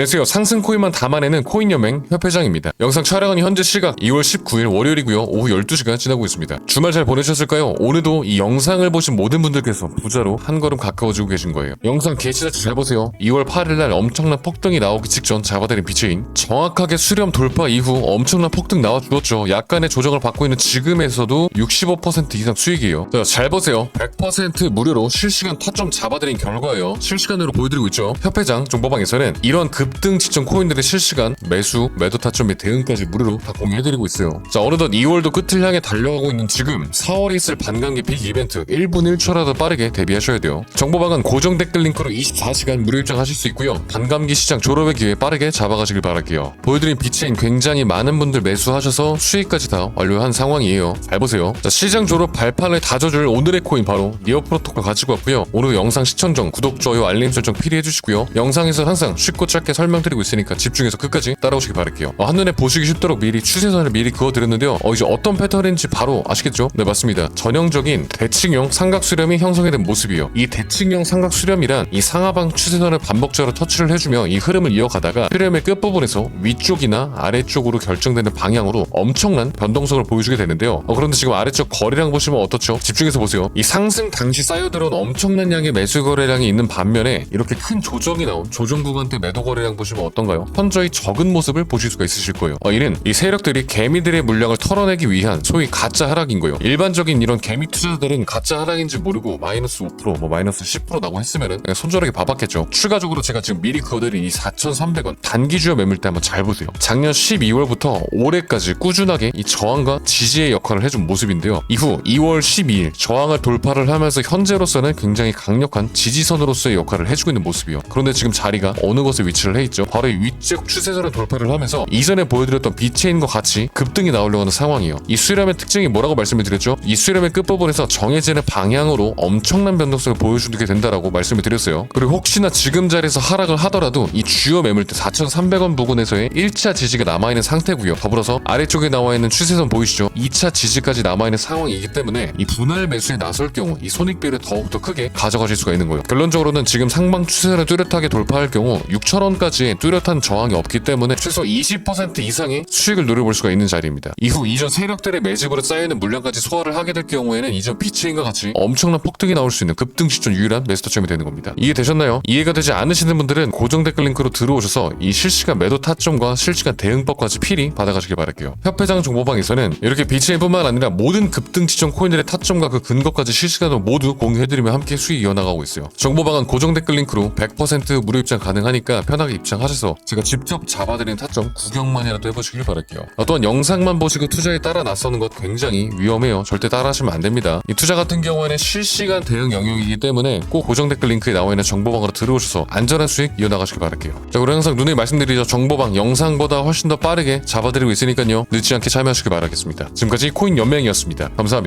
안녕하세요. 상승 코인만 담아내는 코인연맹 협회장입니다. 영상 촬영은 현재 시각 2월 19일 월요일이고요. 오후 12시가 지나고 있습니다. 주말 잘 보내셨을까요? 오늘도 이 영상을 보신 모든 분들께서 부자로 한 걸음 가까워지고 계신 거예요. 영상 게시자체 잘 보세요. 2월 8일 날 엄청난 폭등이 나오기 직전 잡아들인 비체인 정확하게 수렴 돌파 이후 엄청난 폭등 나와 주었죠. 약간의 조정을 받고 있는 지금에서도 65% 이상 수익이에요. 자, 잘 보세요. 100% 무료로 실시간 타점 잡아드린 결과예요. 실시간으로 보여드리고 있죠. 협회장 정보방에서는 이런 급등 지점 코인들의 실시간 매수, 매도 타점 및 대응까지 무료로 다 공유해드리고 있어요. 자, 어느덧 2월도 끝을 향해 달려가고 있는 지금 4월에 있을 반감기 빅 이벤트 1분 1초라도 빠르게 대비하셔야 돼요. 정보방은 고정 댓글 링크로 24시간 무료 입장하실 수 있고요. 반감기 시장 졸업의 기회 빠르게 잡아가시길 바랄게요. 보여드린 비체인 굉장히 많은 분들 매수하셔서 수익까지 다 완료한 상황이에요. 잘 보세요. 자, 시장 졸업 발판을 다져줄 오늘의 코인 바로 니어 프로토콜 가지고 왔고요. 오늘 영상 시청 전 구독, 좋아요, 알림 설정 필히 해주시고요. 영상에서 항상 쉽고 짧게 설명드리고 있으니까 집중해서 끝까지 따라오시기 바랄게요. 어, 한눈에 보시기 쉽도록 미리 추세선을 미리 그어드렸는데요. 어, 이제 어떤 패턴인지 바로 아시겠죠? 네, 맞습니다. 전형적인 대칭형 삼각 수렴이 형성된 모습이요. 이 대칭형 삼각 수렴이란 이 상하방 추세선을 반복적으로 터치를 해주며 이 흐름을 이어가다가 수렴의 끝부분에서 위쪽이나 아래쪽으로 결정되는 방향으로 엄청난 변동성을 보여주게 되는데요. 어, 그런데 지금 아래쪽 거래량 보시면 어떻죠? 집중해서 보세요. 이 상승 당시 쌓여들어온 엄청난 양의 매수 거래량이 있는 반면에 이렇게 큰 조정이 나온 조정 구간 때 매도 거래 량 보시면 어떤가요? 현저히 적은 모습을 보실 수가 있으실 거예요. 어, 이는 이 세력들이 개미들의 물량을 털어내기 위한 소위 가짜 하락인 거예요. 일반적인 이런 개미 투자자들은 가짜 하락인지 모르고 마이너스 5%, 뭐 마이너스 10%라고 했으면은 손절하게 바빴겠죠. 추가적으로 제가 지금 미리 그어드린 이 4,300원 단기 주요 매물 때 한번 잘 보세요. 작년 12월부터 올해까지 꾸준하게 이 저항과 지지의 역할을 해준 모습인데요. 이후 2월 12일 저항을 돌파를 하면서 현재로서는 굉장히 강력한 지지선으로서의 역할을 해주고 있는 모습이요. 그런데 지금 자리가 어느 곳에 위치를 해 있죠? 바로 이 위쪽 추세선을 돌파를 하면서 이전에 보여드렸던 비체인과 같이 급등이 나오려고 하는 상황이에요. 이 수렴의 특징이 뭐라고 말씀을 드렸죠? 이 수렴의 끝부분에서 정해지는 방향으로 엄청난 변동성을 보여주게 된다라고 말씀을 드렸어요. 그리고 혹시나 지금 자리에서 하락을 하더라도 이 주요 매물대 4,300원 부근에서의 1차 지지가 남아있는 상태고요. 더불어서 아래쪽에 나와 있는 추세선 보이시죠? 2차 지지까지 남아있는 상황이기 때문에 이 분할 매수에 나설 경우 이 손익비를 더욱더 크게 가져가실 수가 있는 거예요. 결론적으로는 지금 상방 추세선을 뚜렷하게 돌파할 경우 6,000원 까지 뚜렷한 저항이 없기 때문에 최소 20% 이상의 수익을 누려볼 수가 있는 자리입니다. 이후 이전 세력들의 매집으로 쌓여있는 물량까지 소화를 하게 될 경우에는 이전 비체인과 같이 엄청난 폭등이 나올 수 있는 급등 시점 유일한 매스터점이 되는 겁니다. 이해되셨나요? 이해가 되지 않으시는 분들은 고정 댓글 링크로 들어오셔서 이 실시간 매도 타점과 실시간 대응법까지 필히 받아가시길 바랄게요. 협회장 정보방에서는 이렇게 비체인뿐만 아니라 모든 급등 지점 코인들의 타점과 그 근거까지 실시간으로 모두 공유해드리며 함께 수익 이어나가고 있어요. 정보방은 고정 댓글 링크로 100% 무료 입장 가능하니까 편하게 입장하셔서 제가 직접 잡아드리는 타점 구경만이라도 해보시길 바랄게요. 어, 또한 영상만 보시고 투자에 따라 나서는 것 굉장히 위험해요. 절대 따라하시면 안 됩니다. 이 투자 같은 경우에는 실시간 대응 영역이기 때문에 꼭 고정 댓글 링크에 나와 있는 정보방으로 들어오셔서 안전한 수익 이어나가시길 바랄게요. 자, 그리고 항상 눈에 말씀드리죠. 정보방 영상보다 훨씬 더 빠르게 잡아드리고 있으니까요. 늦지 않게 참여하시길 바라겠습니다. 지금까지 코인 연맹이었습니다. 감사합니다.